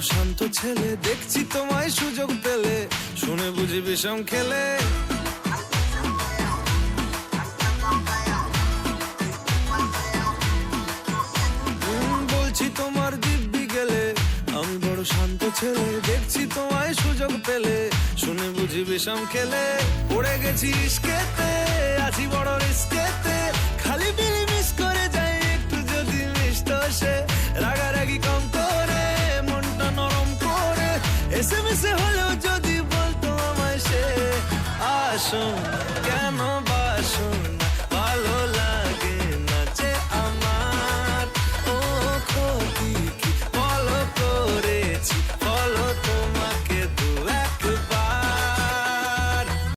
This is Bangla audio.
ছেলে, দেখছি তোমায় সুযোগ পেলে। শুনে বুঝি বিষম খেলে। বলছি তোমার দিব্যি গেলে। আমি বড় শান্ত ছেলে, দেখছি তোমায় সুযোগ পেলে। শুনে বুঝি বিষম খেলে। পড়ে গেছি ইস্কেতে। এসে মিশে হলেও যদি বলতো আমায় সে আসুন কেন বাসুন